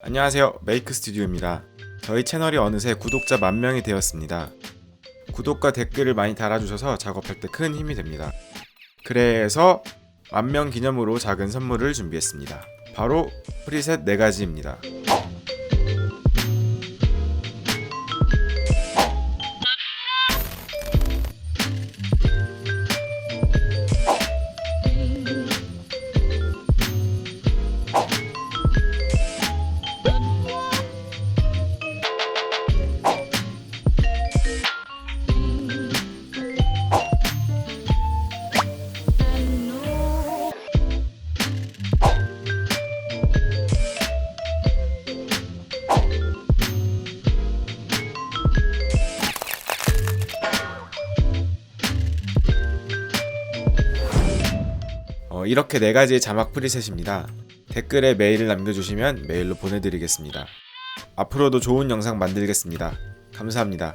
안녕하세요. 메이크 스튜디오입니다. 저희 채널이 어느새 구독자 만 명이 되었습니다. 구독과 댓글을 많이 달아주셔서 작업할 때 큰 힘이 됩니다. 그래서 만명 기념으로 작은 선물을 준비했습니다. 바로 프리셋 4가지입니다. 어, 이렇게 4가지의 자막 프리셋입니다. 댓글에 메일을 남겨주시면 메일로 보내드리겠습니다. 앞으로도 좋은 영상 만들겠습니다. 감사합니다.